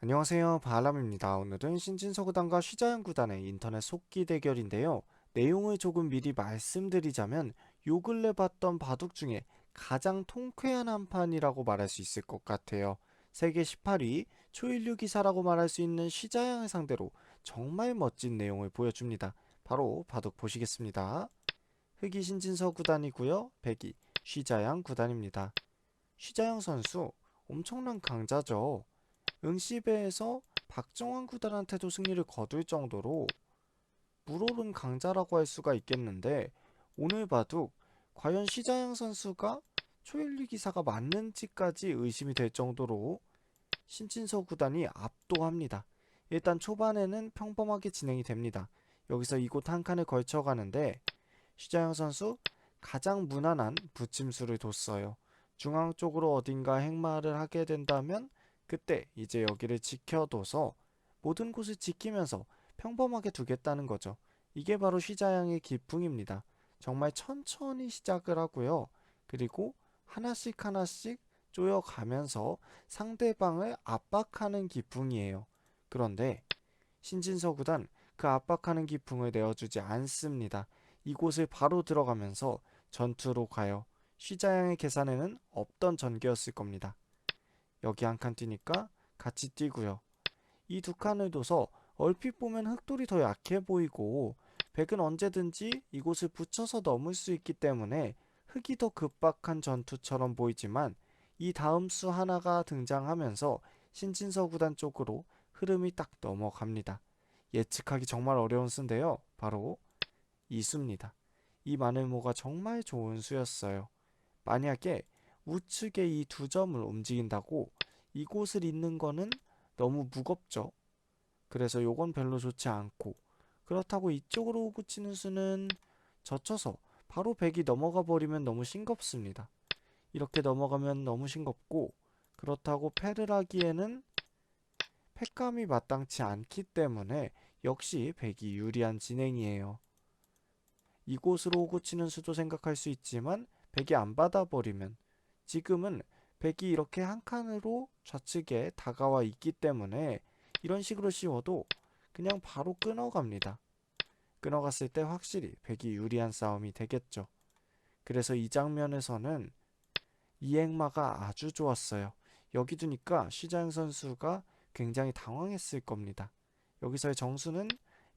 안녕하세요. 바람입니다. 오늘은 신진서구단과 쉬자연 구단의 인터넷 속기 대결인데요. 내용을 조금 미리 말씀드리자면 요 근래 봤던 바둑 중에 가장 통쾌한 한 판이라고 말할 수 있을 것 같아요. 세계 18위 초일류 기사라고 말할 수 있는 쉬자양을 상대로 정말 멋진 내용을 보여줍니다. 바로 바둑 보시겠습니다. 흑이 신진서 구단이고요. 백이 쉬자양 구단입니다. 쉬자양 선수 엄청난 강자죠. 응시배에서 박정환 구단한테도 승리를 거둘 정도로 물오른 강자라고 할 수가 있겠는데 오늘 바둑 과연 시자양 선수가 초일리 기사가 맞는지까지 의심이 될 정도로 신진서 구단이 압도합니다. 일단 초반에는 평범하게 진행이 됩니다. 여기서 이곳 한 칸을 걸쳐 가는데 시자양 선수 가장 무난한 붙임수를 뒀어요. 중앙 쪽으로 어딘가 행마를 하게 된다면 그때 이제 여기를 지켜둬서 모든 곳을 지키면서 평범하게 두겠다는 거죠. 이게 바로 시자양의 기풍입니다. 정말 천천히 시작을 하고요. 그리고 하나씩 하나씩 쪼여가면서 상대방을 압박하는 기풍이에요. 그런데 신진서 구단 그 압박하는 기풍을 내어주지 않습니다. 이곳을 바로 들어가면서 전투로 가요. 시자양의 계산에는 없던 전개였을 겁니다. 여기 한 칸 뛰니까 같이 뛰고요. 이 두 칸을 둬서 얼핏 보면 흑돌이 더 약해 보이고 백은 언제든지 이곳을 붙여서 넘을 수 있기 때문에 흑이 더 급박한 전투처럼 보이지만 이 다음 수 하나가 등장하면서 신진서 구단 쪽으로 흐름이 딱 넘어갑니다. 예측하기 정말 어려운 수인데요. 바로 이 수입니다. 이 마늘모가 정말 좋은 수였어요. 만약에 우측에 이두 점을 움직인다고 이곳을 잇는 거는 너무 무겁죠. 그래서 요건 별로 좋지 않고 그렇다고 이쪽으로 치는 수는 젖혀서 바로 백이 넘어가 버리면 너무 싱겁습니다. 이렇게 넘어가면 너무 싱겁고 그렇다고 패를 하기에는 팩감이 마땅치 않기 때문에 역시 백이 유리한 진행이에요. 이곳으로 오고 치는 수도 생각할 수 있지만 백이 안 받아버리면 지금은 백이 이렇게 한 칸으로 좌측에 다가와 있기 때문에 이런 식으로 씌워도 그냥 바로 끊어갑니다. 끊어갔을 때 확실히 백이 유리한 싸움이 되겠죠. 그래서 이 장면에서는 이행마가 아주 좋았어요. 여기 두니까 시장 선수가 굉장히 당황했을 겁니다. 여기서의 정수는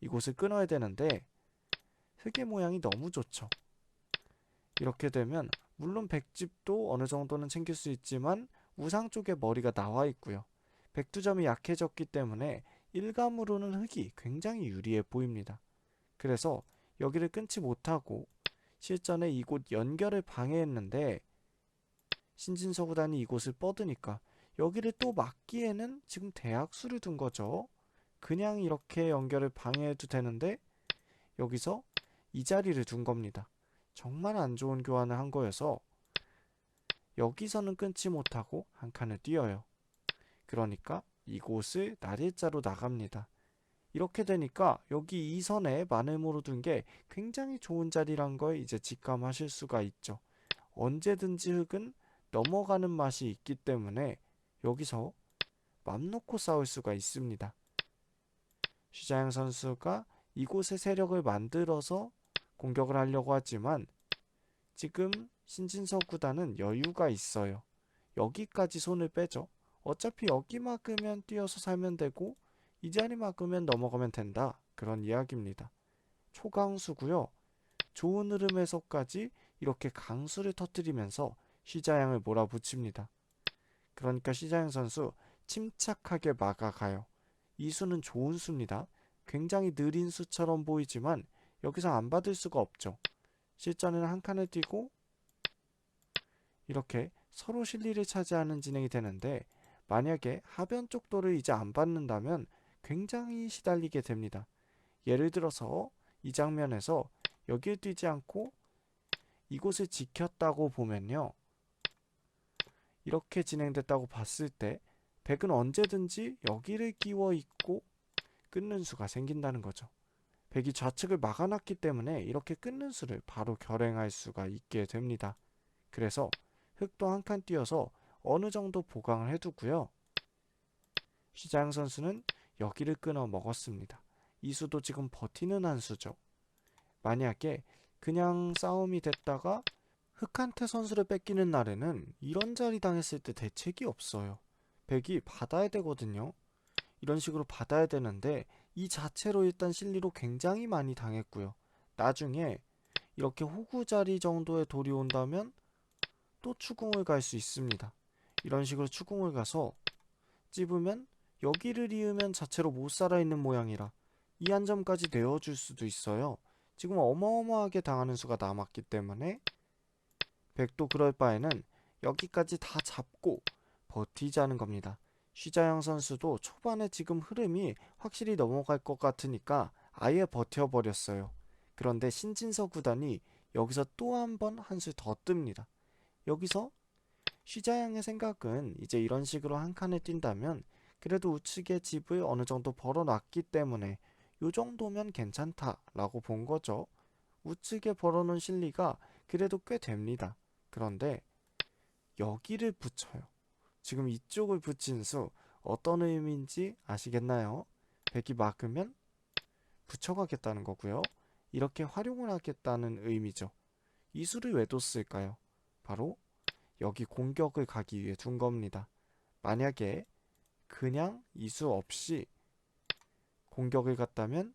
이곳을 끊어야 되는데 흑의 모양이 너무 좋죠. 이렇게 되면 물론 백집도 어느 정도는 챙길 수 있지만 우상 쪽에 머리가 나와 있고요. 백두점이 약해졌기 때문에 일감으로는 흑이 굉장히 유리해 보입니다. 그래서 여기를 끊지 못하고 실전에 이곳 연결을 방해했는데 신진서 구단이 이곳을 뻗으니까 여기를 또 막기에는 지금 대학수를 둔 거죠. 그냥 이렇게 연결을 방해해도 되는데 여기서 이 자리를 둔 겁니다. 정말 안 좋은 교환을 한 거여서 여기서는 끊지 못하고 한 칸을 뛰어요. 그러니까 이곳을 날일자로 나갑니다. 이렇게 되니까 여기 이 선에 마늘모로 둔 게 굉장히 좋은 자리란 걸 이제 직감하실 수가 있죠. 언제든지 흙은 넘어가는 맛이 있기 때문에 여기서 맘 놓고 싸울 수가 있습니다.徐자영 선수가 이곳에 세력을 만들어서 공격을 하려고 하지만 지금 신진서 구단은 여유가 있어요. 여기까지 손을 빼죠. 어차피 여기 막으면 뛰어서 살면 되고 이 자리 막으면 넘어가면 된다. 그런 이야기입니다. 초강수고요. 좋은 흐름에서까지 이렇게 강수를 터뜨리면서 시자양을 몰아붙입니다. 그러니까 시자양 선수 침착하게 막아가요. 이 수는 좋은 수입니다. 굉장히 느린 수처럼 보이지만 여기서 안 받을 수가 없죠. 실전에는 한 칸을 띄고 이렇게 서로 실리를 차지하는 진행이 되는데 만약에 하변 쪽도를 이제 안 받는다면 굉장히 시달리게 됩니다. 예를 들어서 이 장면에서 여길 뛰지 않고 이곳을 지켰다고 보면요. 이렇게 진행됐다고 봤을 때 백은 언제든지 여기를 끼워 있고 끊는 수가 생긴다는 거죠. 백이 좌측을 막아놨기 때문에 이렇게 끊는 수를 바로 결행할 수가 있게 됩니다. 그래서 흑도 한 칸 띄어서 어느 정도 보강을 해두고요. 시자양 선수는 여기를 끊어 먹었습니다. 이 수도 지금 버티는 한 수죠. 만약에 그냥 싸움이 됐다가 흑한테 선수를 뺏기는 날에는 이런 자리 당했을 때 대책이 없어요. 백이 받아야 되거든요. 이런 식으로 받아야 되는데 이 자체로 일단 실리로 굉장히 많이 당했고요. 나중에 이렇게 호구 자리 정도의 돌이 온다면 또 추궁을 갈 수 있습니다. 이런 식으로 추궁을 가서 찝으면 여기를 이으면 자체로 못 살아있는 모양이라 이 한 점까지 내어줄 수도 있어요. 지금 어마어마하게 당하는 수가 남았기 때문에 백도 그럴 바에는 여기까지 다 잡고 버티자는 겁니다. 쉬자영 선수도 초반에 지금 흐름이 확실히 넘어갈 것 같으니까 아예 버텨버렸어요. 그런데 신진서 구단이 여기서 또 한 번 한 수 더 뜹니다. 여기서 쉬자양의 생각은 이제 이런 식으로 한 칸을 뛴다면 그래도 우측의 집을 어느 정도 벌어놨기 때문에 요 정도면 괜찮다라고 본 거죠. 우측에 벌어놓은 실리가 그래도 꽤 됩니다. 그런데 여기를 붙여요. 지금 이쪽을 붙인 수 어떤 의미인지 아시겠나요? 백이 막으면 붙여가겠다는 거고요. 이렇게 활용을 하겠다는 의미죠. 이 수를 왜 뒀을까요? 바로 여기 공격을 가기 위해 둔 겁니다. 만약에 그냥 이 수 없이 공격을 갔다면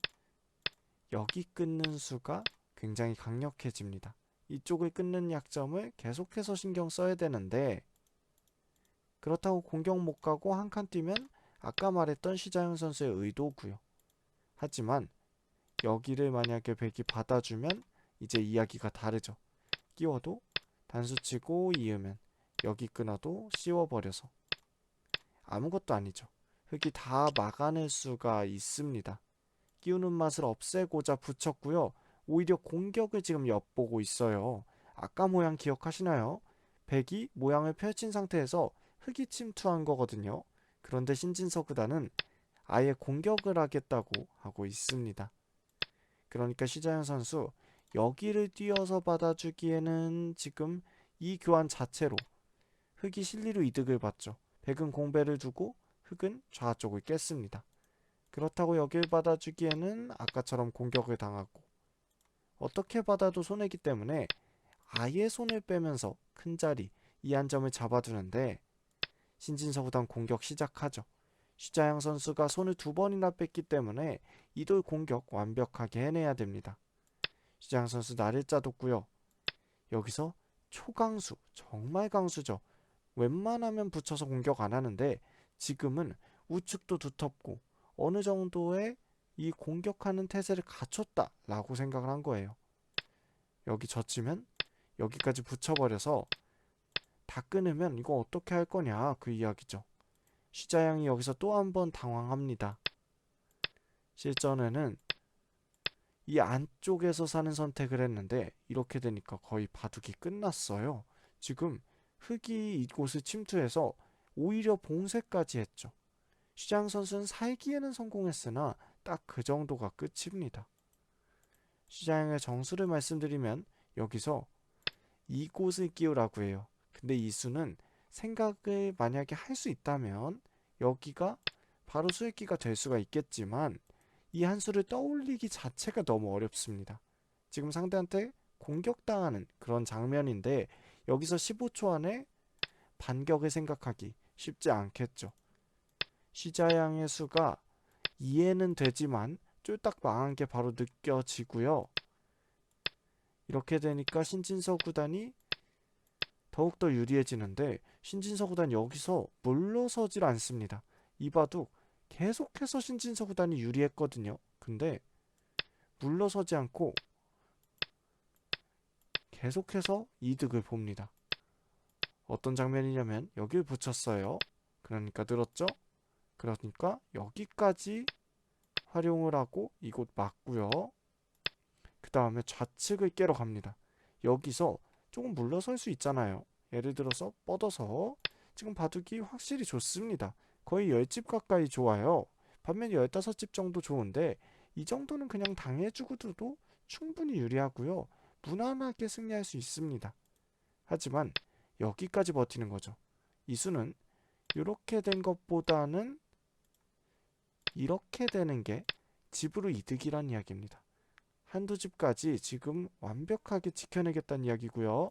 여기 끊는 수가 굉장히 강력해집니다. 이쪽을 끊는 약점을 계속해서 신경 써야 되는데 그렇다고 공격 못 가고 한 칸 뛰면 아까 말했던 시자현 선수의 의도고요. 하지만 여기를 만약에 백이 받아주면 이제 이야기가 다르죠. 끼워도 단수 치고 이으면 여기 끊어도 씌워버려서 아무것도 아니죠. 흙이 다 막아낼 수가 있습니다. 끼우는 맛을 없애고자 붙였고요. 오히려 공격을 지금 엿보고 있어요. 아까 모양 기억하시나요? 백이 모양을 펼친 상태에서 흙이 침투한 거거든요. 그런데 신진서 구단은 아예 공격을 하겠다고 하고 있습니다. 그러니까 시자현 선수 여기를 뛰어서 받아주기에는 지금 이 교환 자체로 흙이 실리로 이득을 봤죠. 백은 공배를 두고 흙은 좌쪽을 깼습니다. 그렇다고 여길 받아주기에는 아까처럼 공격을 당하고 어떻게 받아도 손해기 때문에 아예 손을 빼면서 큰 자리 이 한 점을 잡아두는데 신진서 구단 공격 시작하죠. 시자양 선수가 손을 두 번이나 뺐기 때문에 이돌 공격 완벽하게 해내야 됩니다. 시자양 선수 나를 짜뒀고요. 여기서 초강수 정말 강수죠. 웬만하면 붙여서 공격 안 하는데 지금은 우측도 두텁고 어느 정도의 이 공격하는 태세를 갖췄다 라고 생각을 한 거예요. 여기 젖히면 여기까지 붙여버려서 다 끊으면 이거 어떻게 할 거냐 그 이야기죠. 시자양이 여기서 또 한 번 당황합니다. 실전에는 이 안쪽에서 사는 선택을 했는데 이렇게 되니까 거의 바둑이 끝났어요. 지금 흙이 이곳을 침투해서 오히려 봉쇄까지 했죠. 시장 선수는 살기에는 성공했으나 딱 그 정도가 끝입니다. 시장의 정수를 말씀드리면 여기서 이곳을 끼우라고 해요. 근데 이 수는 생각을 만약에 할 수 있다면 여기가 바로 수익기가 될 수가 있겠지만 이 한 수를 떠올리기 자체가 너무 어렵습니다. 지금 상대한테 공격당하는 그런 장면인데 여기서 15초 안에 반격을 생각하기 쉽지 않겠죠. 시자양의 수가 이해는 되지만 쫄딱 망한 게 바로 느껴지고요. 이렇게 되니까 신진서 구단이 더욱더 유리해지는데 신진서 구단 여기서 물러서질 않습니다. 이바둑 계속해서 신진서 구단이 유리했거든요. 근데 물러서지 않고 계속해서 이득을 봅니다. 어떤 장면이냐면 여길 붙였어요. 그러니까 늘었죠? 그러니까 여기까지 활용을 하고 이곳 맞고요. 그 다음에 좌측을 깨러 갑니다. 여기서 조금 물러설 수 있잖아요. 예를 들어서 뻗어서 지금 바둑이 확실히 좋습니다. 거의 10집 가까이 좋아요. 반면 15집 정도 좋은데 이 정도는 그냥 당해주고도 충분히 유리하고요. 무난하게 승리할 수 있습니다. 하지만 여기까지 버티는 거죠. 이 수는 이렇게 된 것보다는 이렇게 되는 게 집으로 이득이란 이야기입니다. 한두 집까지 지금 완벽하게 지켜내겠다는 이야기고요.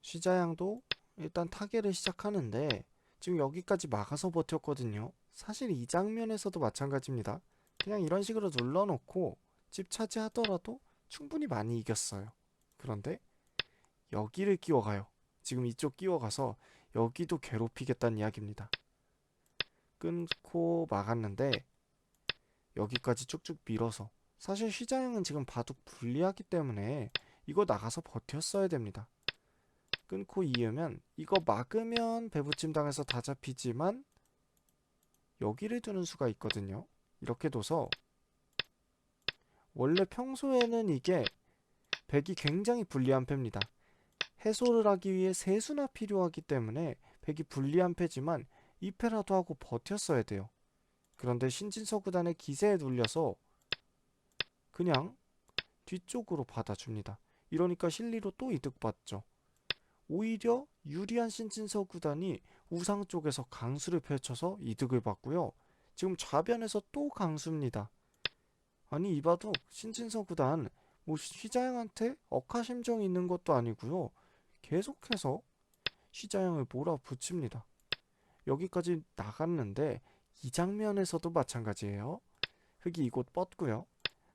시자양도 일단 타겟을 시작하는데 지금 여기까지 막아서 버텼거든요. 사실 이 장면에서도 마찬가지입니다. 그냥 이런 식으로 눌러놓고 집 차지하더라도 충분히 많이 이겼어요. 그런데 여기를 끼워가요. 지금 이쪽 끼워가서 여기도 괴롭히겠다는 이야기입니다. 끊고 막았는데 여기까지 쭉쭉 밀어서 사실 시자형은 지금 바둑 불리하기 때문에 이거 나가서 버텼어야 됩니다. 끊고 이으면 이거 막으면 배부침 당해서 다 잡히지만 여기를 두는 수가 있거든요. 이렇게 둬서 원래 평소에는 이게 백이 굉장히 불리한 패입니다. 해소를 하기 위해 세수나 필요하기 때문에 백이 불리한 패지만 이 패라도 하고 버텼어야 돼요. 그런데 신진서 구단의 기세에 눌려서 그냥 뒤쪽으로 받아줍니다. 이러니까 실리로 또 이득 봤죠. 오히려 유리한 신진서 구단이 우상 쪽에서 강수를 펼쳐서 이득을 봤고요. 지금 좌변에서 또 강수입니다. 아니 이봐도 신진서 구단 뭐 시자양한테 억하심정이 있는 것도 아니고요. 계속해서 시자양을 몰아붙입니다. 여기까지 나갔는데 이 장면에서도 마찬가지예요. 흙이 이곳 뻗고요.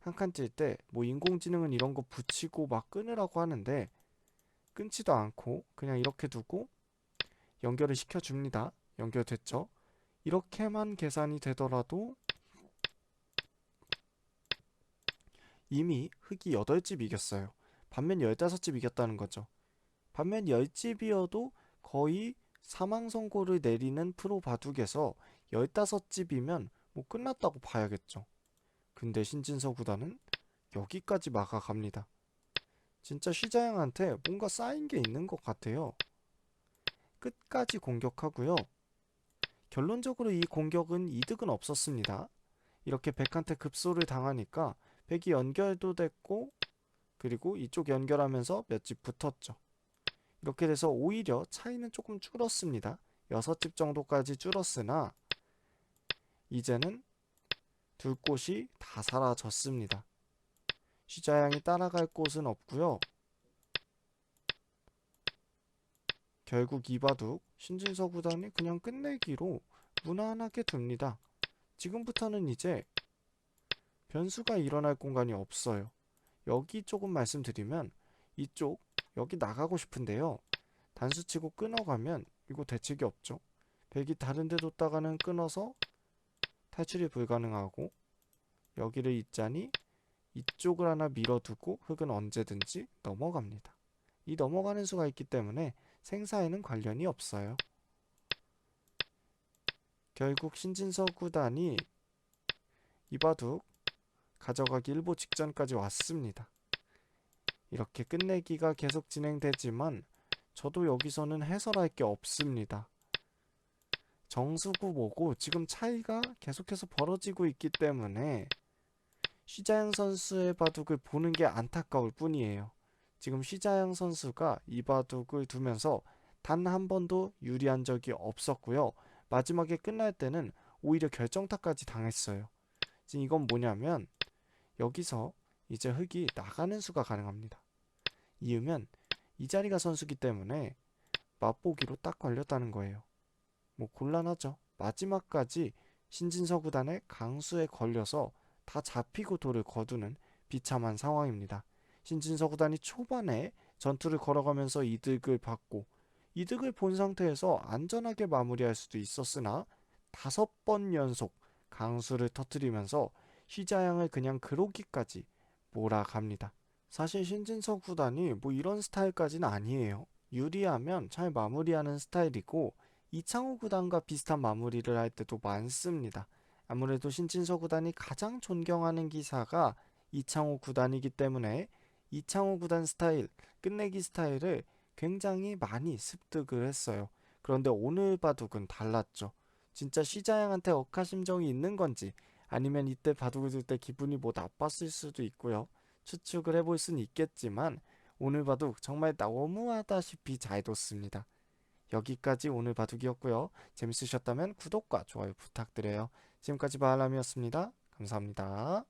한 칸 찔 때 뭐 인공지능은 이런 거 붙이고 막 끊으라고 하는데 끊지도 않고 그냥 이렇게 두고 연결을 시켜줍니다. 연결됐죠? 이렇게만 계산이 되더라도 이미 흙이 8집 이겼어요. 반면 15집 이겼다는 거죠. 반면 10집이어도 거의 사망 선고를 내리는 프로 바둑에서 15집이면 뭐 끝났다고 봐야겠죠. 근데 신진서 구단은 여기까지 막아갑니다. 진짜 시자양한테 뭔가 쌓인 게 있는 것 같아요. 끝까지 공격하고요. 결론적으로 이 공격은 이득은 없었습니다. 이렇게 백한테 급소를 당하니까 백이 연결도 됐고 그리고 이쪽 연결하면서 몇 집 붙었죠. 이렇게 돼서 오히려 차이는 조금 줄었습니다. 6집 정도까지 줄었으나 이제는 둘 곳이 다 사라졌습니다. 시자양이 따라갈 곳은 없고요. 결국 이바둑 신진서 구단이 그냥 끝내기로 무난하게 둡니다. 지금부터는 이제 변수가 일어날 공간이 없어요. 여기 조금 말씀드리면 이쪽 여기 나가고 싶은데요. 단수치고 끊어가면 이거 대책이 없죠. 백이 다른 데 뒀다가는 끊어서 탈출이 불가능하고 여기를 있자니 이쪽을 하나 밀어두고 흙은 언제든지 넘어갑니다. 이 넘어가는 수가 있기 때문에 생사에는 관련이 없어요. 결국 신진서 구단이 이바둑 가져가기 일보 직전까지 왔습니다. 이렇게 끝내기가 계속 진행되지만 저도 여기서는 해설할 게 없습니다. 정수구 뭐고 지금 차이가 계속해서 벌어지고 있기 때문에 시자양 선수의 바둑을 보는 게 안타까울 뿐이에요. 지금 시자양 선수가 이 바둑을 두면서 단 한 번도 유리한 적이 없었고요. 마지막에 끝날 때는 오히려 결정타까지 당했어요. 지금 이건 뭐냐면 여기서 이제 흙이 나가는 수가 가능합니다. 이으면 이 자리가 선수기 때문에 맛보기로 딱 걸렸다는 거예요. 뭐 곤란하죠. 마지막까지 신진서 구단의 강수에 걸려서 다 잡히고 돌을 거두는 비참한 상황입니다. 신진서 구단이 초반에 전투를 걸어가면서 이득을 받고 이득을 본 상태에서 안전하게 마무리할 수도 있었으나 다섯 번 연속 강수를 터뜨리면서 시자양을 그냥 그로기까지 몰아갑니다. 사실 신진서 구단이 뭐 이런 스타일까지는 아니에요. 유리하면 잘 마무리하는 스타일이고 이창호 구단과 비슷한 마무리를 할 때도 많습니다. 아무래도 신진서 구단이 가장 존경하는 기사가 이창호 구단이기 때문에 이창호 구단 스타일, 끝내기 스타일을 굉장히 많이 습득을 했어요. 그런데 오늘 바둑은 달랐죠. 진짜 시자양한테 억하심정이 있는 건지 아니면 이때 바둑을 둘 때 기분이 뭐 나빴을 수도 있고요. 추측을 해볼 수는 있겠지만 오늘 바둑 정말 너무하다시피 잘 뒀습니다. 여기까지 오늘 바둑이었고요. 재밌으셨다면 구독과 좋아요 부탁드려요. 지금까지 바알람이었습니다. 감사합니다.